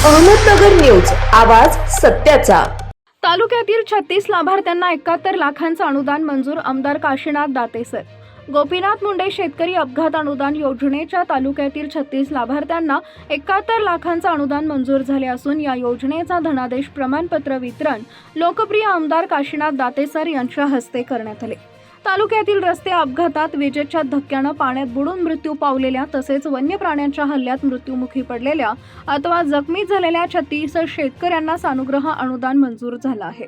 Ahmednagar news आवाज सत्याचा. तालुक्यातील छत्तीस लाभार्थ्यांना एकाहत्तर लाखांचं अनुदान मंजूर आमदार काशीनाथ दातेसर. गोपीनाथ मुंडे शेतकरी अपघात अनुदान योजनेच्या तालुक्यातील छत्तीस लाभार्थ्यांना एकाहत्तर लाखांचं अनुदान मंजूर झाले असून या योजनेचा धनादेश प्रमाणपत्र वितरण लोकप्रिय आमदार काशीनाथ दातेसर यांच्या हस्ते करण्यात आले. तालुक्यातील रस्ते अपघातात विजेच्या धक्क्यानं पाण्यात बुडून मृत्यू पावलेल्या तसेच वन्य प्राण्यांच्या हल्ल्यात मृत्यूमुखी पडलेल्या अथवा जखमी झालेल्या छत्तीस शेतकऱ्यांना सानुग्रह अनुदान मंजूर झालं आहे.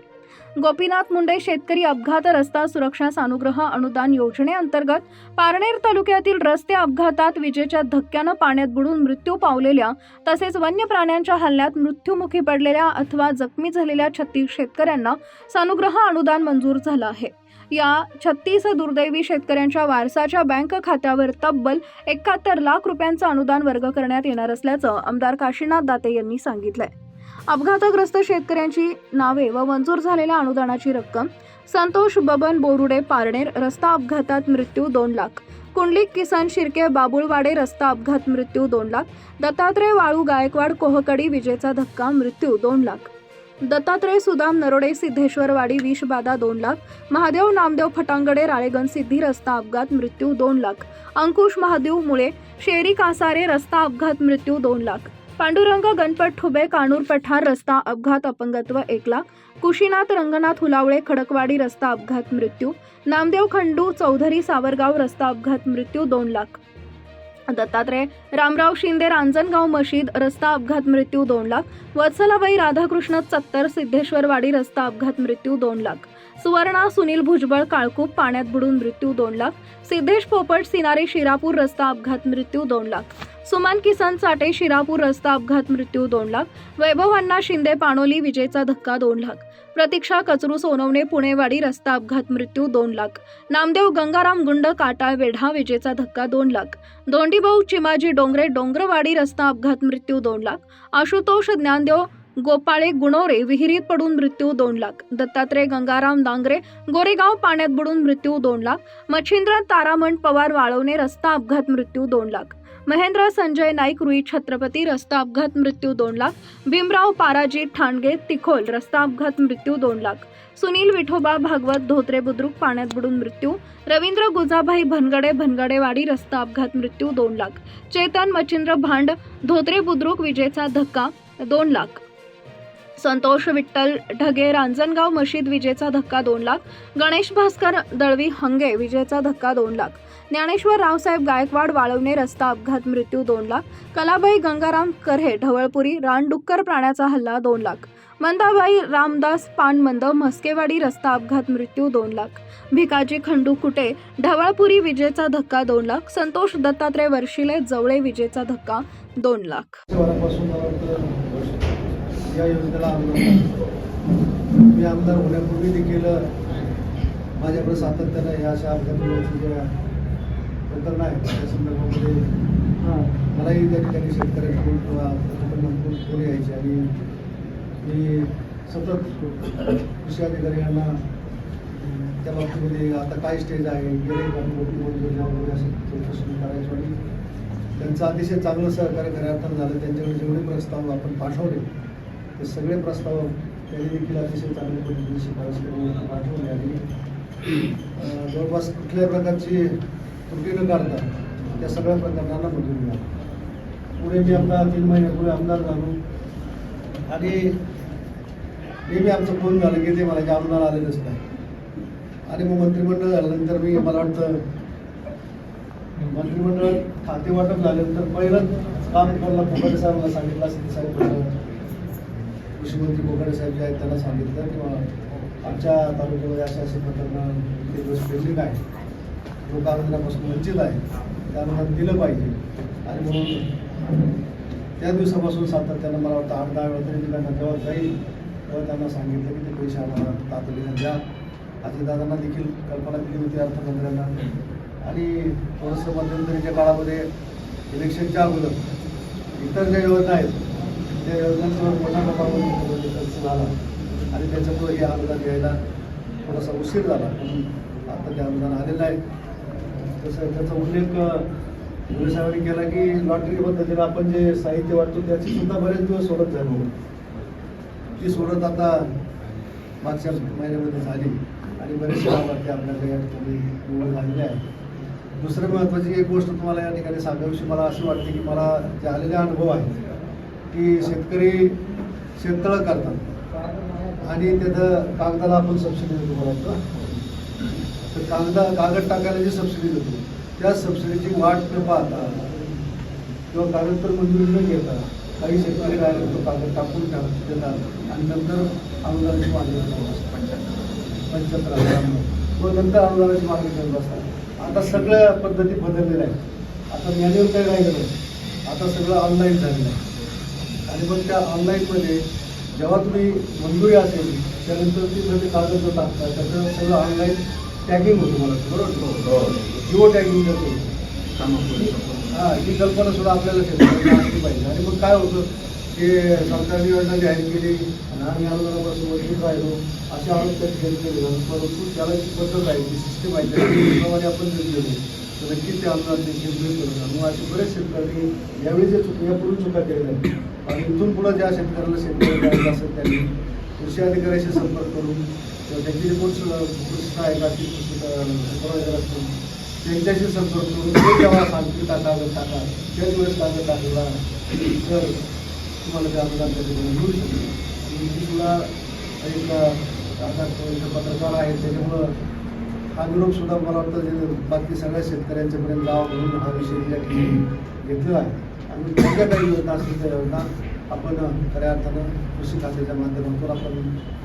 गोपीनाथ मुंडे शेतकरी अपघात रस्ता सुरक्षा सानुग्रह अनुदान योजनेअंतर्गत पारनेर तालुक्यातील रस्ते अपघातात विजेच्या धक्क्यानं पाण्यात बुडून मृत्यू पावलेल्या तसेच वन्य प्राण्यांच्या हल्ल्यात मृत्यूमुखी पडलेल्या अथवा जखमी झालेल्या छत्तीस शेतकऱ्यांना सानुग्रह अनुदान मंजूर झालं आहे. या छत्तीस दुर्दैवी शेतकऱ्यांच्या वारसाच्या बँक खात्यावर तब्बल एकाहत्तर लाख रुपयांचं अनुदान वर्ग करण्यात येणार असल्याचं आमदार काशीनाथ दाते यांनी सांगितलंय. अपघातग्रस्त शेतकऱ्यांची नावे व मंजूर झालेल्या अनुदानाची रक्कम संतोष बबन बोरुडे पारनेर रस्ता अपघातात मृत्यू दोन लाख कुंडलिक किसन शिर्के बाबुळवाडे रस्ता अपघात मृत्यू दोन लाख दत्तात्रय वाळू गायकवाड कोहकडी विजेचा धक्का मृत्यू दोन लाख. दत्तात्रय सुदाम नरोडे सिद्धेश्वरवाडी विषबाधा दोन लाख महादेव नामदेव फटांगडे राळेगण सिद्धी रस्ता अपघात मृत्यू दोन लाख अंकुश महादेव मुळे शेरी कासारे रस्ता अपघात मृत्यू दोन लाख पांडुरंग गणपत ठुबे कानूर पठार रस्ता अपघात अपंगत्व एक लाख कुशीनाथ रंगनाथ हुलावळे खडकवाडी रस्ता अपघात मृत्यू नामदेव खंडू चौधरी सावरगाव रस्ता अपघात मृत्यू दोन लाख. दत्तात्रय रामराव शिंदे रांजणगाव मशीद रस्ता अपघात मृत्यू दोन लाख वत्सलाबाई राधाकृष्ण सत्तर सिद्धेश्वरवाडी रस्ता अपघात मृत्यू दोन लाख सुवर्णा सुनील भुजबळ काळकूप पाण्यात बुडून मृत्यू दोन लाख सिद्धेश पोपट सिनारी शिरापूर रस्ता अपघात मृत्यू दोन लाख. सुमन किसन साठे शिरापूर रस्ता अपघात मृत्यू दोन लाख. वैभव अण्णा शिंदे पाणोली विजेचा धक्का दोन लाख. प्रतीक्षा कचरू सोनवणे पुणेवाडी रस्ता अपघात मृत्यू दोन लाख. नामदेव गंगाराम गुंड काटाळ वेढा विजेचा धक्का दोन लाख. दोंडीभाऊ चिमाजी डोंगरे डोंगरवाडी रस्ता अपघात मृत्यू दोन लाख. आशुतोष ज्ञानदेव गोपाळे गुणोरे विहिरीत पडून मृत्यू दोन लाख. दत्तात्रय गंगाराम डांगरे गोरेगाव पाण्यात बुडून मृत्यू दोन लाख. मच्छिंद्र तारामण पवार वाळवणे रस्ता अपघात मृत्यू दोन लाख. महेंद्र संजय नाईक रुई छत्रपती रस्ता अपघात मृत्यू दोन लाख. भीमराव पाराजी ठाणगे तिखोल रस्ता अपघात मृत्यू दोन लाख. सुनील विठोबा भागवत धोत्रे बुद्रुक पाण्यात बुडून मृत्यू. रवींद्र गुजाभाई भनगडे भनगडेवाडी रस्ता अपघात मृत्यू दोन लाख. चेतन मच्छिंद्र भांड धोत्रे बुद्रुक विजेचा धक्का दोन लाख. संतोष विठ्ठल ढगे रांजणगाव मशीद विजेचा धक्का दोन लाख. गणेश भास्कर दळवी हंगे विजेचा धक्का दोन लाख. ज्ञानेश्वर रावसाहेब गायकवाड वाळवणे रस्ता अपघात मृत्यू दोन लाख. कलाबाई गंगाराम करहे ढवळपुरी रानडुक्कर प्राण्याचा हल्ला दोन लाख. मंदाबाई रामदास पानमंद म्हस्केवाडी रस्ता अपघात मृत्यू दोन लाख. भिकाजी खंडू कुटे ढवळपुरी विजेचा धक्का दोन लाख. संतोष दत्तात्रय वर्षिले जवळे विजेचा धक्का दोन लाख. या योजनेला आमदार मी आमदार होण्यापूर्वी देखील माझ्याकडे सातत्यानं या अशा अपघात प्रकरण आहेत त्या संदर्भामध्ये मलाही त्या ठिकाणी शेतकऱ्यांकडून किंवा कुटुंबाकडून फोन यायचे आणि मी सतत कृषी अधिकारी यांना त्या बाबतीमध्ये आता काय स्टेज आहे? गेले मोठी मोठी योजना वगैरे असं चौकशी करायचो आणि त्यांचं अतिशय चांगलं सहकार्य खऱ्या अर्थानं झालं. त्यांच्याकडे जेवढे प्रस्ताव आपण पाठवले ते सगळे प्रस्ताव त्यांनी देखील अतिशय चांगल्या पद्धतीने शिफारस करून पाठवले आणि जवळपास कुठल्याही प्रकारची त्रुटी त्या सगळ्या प्रकरणांना मंजुरी मिळाली. पुढे मी आमदार तीन महिन्यापूर्वी आमदार झालो. आणि नेहमी आमचं फोन झालं की ते मला जे आमदार आले नसतं. आणि मग मंत्रिमंडळ झाल्यानंतर मी मला वाटतं मंत्रिमंडळ खाते वाटप झाल्यानंतर पहिलंच काम कोणाला कोकडे साहेबांना सांगितलं असेल ते साहेब कृषी मंत्री कोकडे साहेब जे आहेत त्यांना सांगितलं किंवा आमच्या तालुक्यामध्ये अशा असे प्रकरण ते दिवस पेंडिंग आहे लोक अनुदानापासून वंचित आहे ते अनुदान दिलं पाहिजे. आणि म्हणून त्या दिवसापासून सातत्यानं मला वाटतं आठ दहा वेळा तरी त्यांना जेव्हा जाईल. तेव्हा त्यांना सांगितलं की ते पैसे आम्हाला तातडीनं द्या. अजितदादांना देखील कल्पना दिली होती अर्थमंत्र्यांना. आणि थोडंसं मध्यंतरीच्या काळामध्ये इलेक्शनच्या अगोदर इतर ज्या योजना आहेत त्या योजनांवर मोठ्या प्रमाणामध्ये खर्च झाला आणि त्याच्यामुळे हे अनुदान घ्यायला थोडासा उशीर झाला. म्हणून आता ते अनुदान आलेलं आहे. तसं त्याचा उल्लेख मुले साहेबांनी केला की लॉटरी पद्धतीने आपण जे साहित्य वाटतो त्याची सुद्धा बरेच दिवस सोडत झालो ती सोडत आता मागच्या महिन्यामध्ये झाली आणि बरेचसे लाभार्थी आपल्याकडे या ठिकाणी निवड झालेले आहे दुसरं महत्त्वाची एक गोष्ट तुम्हाला या ठिकाणी सांगावीशी मला अशी वाटते की मला जे आलेले अनुभव आहेत की शेतकरी शेततळं करतात आणि त्याचं कागदाला आपण सबसिडी देतो मला कांदा कागदा कागद टाकायला जी सबसिडी देतो त्या सबसिडीची वाट न पाहता किंवा कागद तर मंजुरी न घेता काही शेतकरी काय करतो कागद टाकून टाक- देतात. आणि नंतर अनुदानाची मागणी करतो पंच्याहत्तर हजार व नंतर अनुदानाची मागणी करत असतात आता सगळ्या पद्धती बदललेल्या आहेत. आता मॅन्युअल काही राहिलं नाही. आता सगळं ऑनलाईन झालेलं आहे. आणि मग त्या ऑनलाईनमध्ये जेव्हा तुम्ही मंजुरी असेल त्यानंतर ती म्हणजे कागद जो टाकता त्याचं सगळं ऑनलाईन टॅगिंग होतं मला बरोबर? जिओ टॅगिंग करतो हा ही कल्पना सुद्धा आपल्याला असली पाहिजे. आणि मग काय होतं की सरकारने योजना जाहीर केली आणि आम्ही अनुदानापासून वंचित राहिलो असे आरोप त्या ठिकाणी केले जातात. परंतु त्याला जी पद्धत आहे जी सिस्टम आहे. त्याप्रमाणे आपण जर गेलो तर नक्कीच ते देखील मिळू शकतात मग असे बरेच शेतकऱ्यांनी यावेळी जे चुक यापूर्वी चुका केलेल्या आहेत आणि इथून पुढे ज्या शेतकऱ्याला शेतकरी द्यायचं असेल त्यांनी कृषी अधिकाऱ्याशी संपर्क करून किंवा त्यांची जे कोण कृषी सहाय्यक असतील कृषी सुपरवायझर असतील त्यांच्याशी संपर्क करून ते जेव्हा सांगतील टाका कागद टाका त्याच वेळेस कागद टाकला तर तुम्हाला ते अनुदान त्या ठिकाणी मिळू शकते? आणि मी तुला एक आता पत्रकार आहे त्याच्यामुळं हा निरोप सुद्धा मला वाटतं जे बाकी सगळ्या शेतकऱ्यांच्यापर्यंत जावा म्हणून हा विषय या ठिकाणी घेतलेला आहे. आणि त्याच्या काही योजना असतील त्या योजना आपण खऱ्या अर्थानं कृषी खात्याच्या माध्यमातून आपण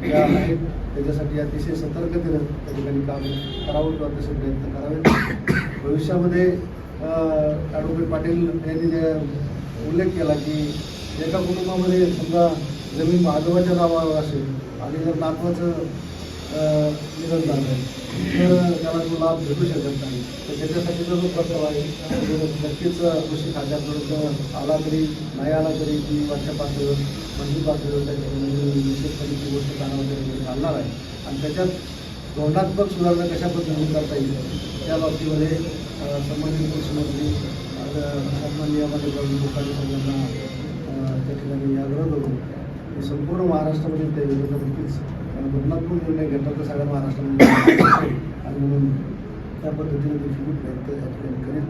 ज्या आहेत त्याच्यासाठी अतिशय सतर्कतेनं त्या ठिकाणी काम करावं किंवा तसे प्रयत्न करावेत. भविष्यामध्ये ॲडव्होकेट पाटील यांनी जे उल्लेख केला की एका कुटुंबामध्ये समजा जमीन आजोबाच्या नावावर असेल आणि जर नातवाचं अं, निधन झालं. तर त्याला तो लाभ भेटू शकत नाही. तर त्याच्यासाठी जो प्रस्ताव आहे नक्कीच कृषी खात्याकडून आला तरी नाही आला तरी ती वरच्या पातळीवर मंजूर पातळीवर त्या ठिकाणी निश्चितपणे ती गोष्ट कानावर चालणार आहे. आणि त्याच्यात धोरणात्मक सुधारणा कशा पद्धतीने करता येईल त्या बाबतीमध्ये अं, संबंधित कृषीमंत्री शासन नियमाने जाऊन लोकांनी सगळ्यांना अं, त्या ठिकाणी आग्रह करून संपूर्ण महाराष्ट्रामध्ये ते योजना नक्कीच धोरणात्मक निर्णय घेतला तर सगळ्या महाराष्ट्रामध्ये आणि म्हणून त्या पद्धतीने ते मी प्रयत्न या ठिकाणी करेन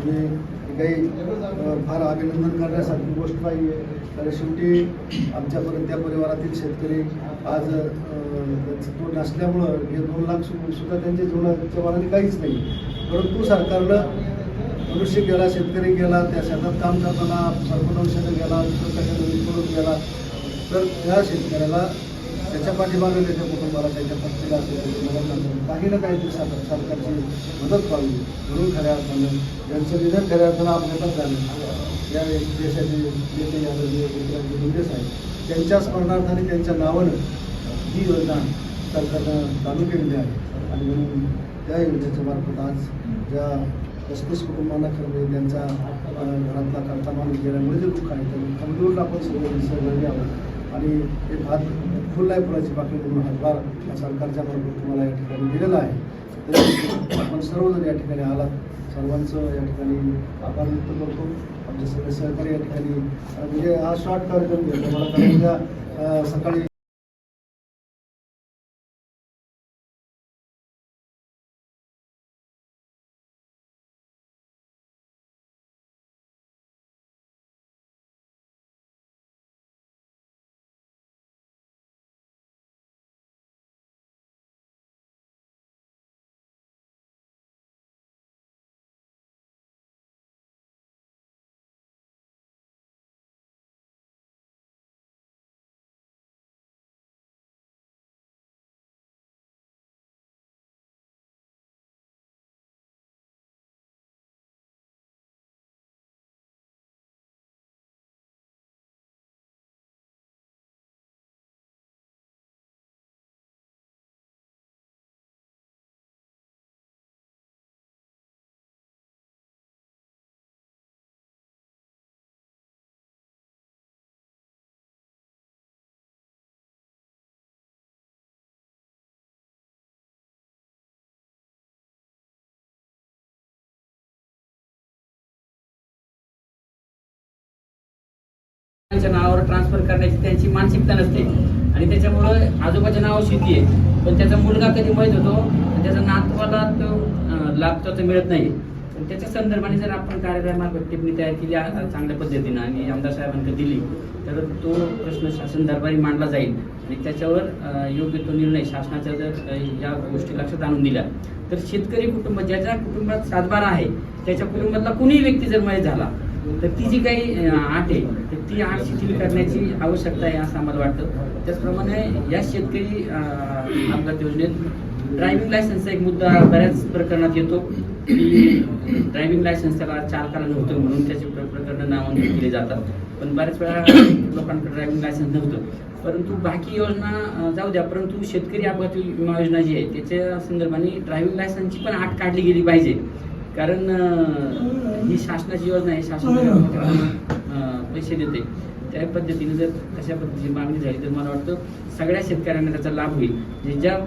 आणि म्हणजे काही फार अभिनंदन करण्यासारखी गोष्ट नाही आहे कारण शेवटी आमच्यापर्यंत त्या परिवारातील शेतकरी आज तो नसल्यामुळं हे दोन लाख सु- सुद्धा त्यांच्या जीवनाच्या मनाने काहीच नाही परंतु सरकारनं मनुष्य गेला शेतकरी गेला त्या शेतात काम करताना सर्वदंशाने गेला दुसरं कशाने गेला तर त्या शेतकऱ्याला त्याच्या पाठीमागे त्याच्या कुटुंबाला त्याच्या पत्नीला असेल त्याच्या मुलांना काही ना काहीतरी सरकार सरकारची मदत व्हावी. म्हणून खऱ्या अर्थानं ज्यांचं निधन खऱ्या अर्थानं अपघातात झालं या देशाचे नेते यादव एकनाथ आहेत त्यांच्या स्मरणार्थाने त्यांच्या नावानं ही योजना सरकारनं चालू केलेली आहे. आणि म्हणून त्या योजनेच्या मार्फत आज ज्या पस्तीस कुटुंबांना खरं म्हणजे त्यांचा घरातला करता माणूस गेल्यामुळे जे दुःख आहे त्या दुःखामधून आपण सगळे सहभागी आहोत. आणि हे भात फुल आहे फुलाची बाकी म्हणून हातभार या सरकारच्या मार्फत तुम्हाला या ठिकाणी दिलेला आहे. तर आपण सर्वजण या ठिकाणी आलात. सर्वांचं या ठिकाणी आभार व्यक्त करतो. आमचे सगळे सहकारी या ठिकाणी म्हणजे हा शॉर्ट कार्यक्रम घेतो मला कारण उद्या सकाळी त्यांच्या नावावर ट्रान्सफर करण्याची त्यांची मानसिकता नसते. आणि त्याच्यामुळं आजोबाच्या नावावर शेती आहे. पण त्याचा मुलगा कधी माहीत होतो त्याचा नातवाला तो लाभ त्याचा मिळत नाही. पण त्याच्या संदर्भाने जर आपण कार्यक्रमात टिप्पणी तयार केली चांगल्या पद्धतीनं आणि आमदार साहेबांकडे दिली तर तो प्रश्न शासन दरबारी मांडला जाईल. आणि त्याच्यावर योग्य तो निर्णय शासनाच्या जर या गोष्टी लक्षात आणून दिल्या तर शेतकरी कुटुंब ज्याच्या कुटुंबात सातबारा आहे त्याच्या कुटुंबातला कुणीही व्यक्ती जर मयत झाला तर ती जी काही अं, आट आहे तर ती आट शिथिल करण्याची आवश्यकता आहे असं आम्हाला वाटतं. त्याचप्रमाणे या शेतकरी अपघात योजनेत ड्रायव्हिंग लायसन्सचा एक मुद्दा बऱ्याच प्रकरणात येतो. की ड्रायव्हिंग लायसन्स त्याला चालकाला नव्हतं म्हणून त्याचे प्रकरण प्रकरणं केले जातात. पण बऱ्याच वेळा लोकांकडे ड्रायव्हिंग लायसन्स नव्हतं. परंतु बाकी योजना जाऊ द्या परंतु शेतकरी अपघात विमा योजना जी आहे त्याच्या संदर्भाने ड्रायव्हिंग लायसन्सची पण आट काढली गेली पाहिजे. कारण ही शासनाची योजना आहे शासन पैसे देते. त्या पद्धतीने जर तशा पद्धतीची मागणी झाली तर मला वाटतं सगळ्या शेतकऱ्यांना त्याचा लाभ होईल. ज्या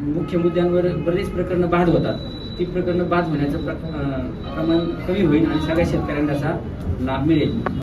मुख्य मुद्द्यांवर बरेच प्रकरणं बाद होतात ती प्रकरणं बाद होण्याचं प्रमाण कमी होईल आणि सगळ्या शेतकऱ्यांना त्याचा लाभ मिळेल.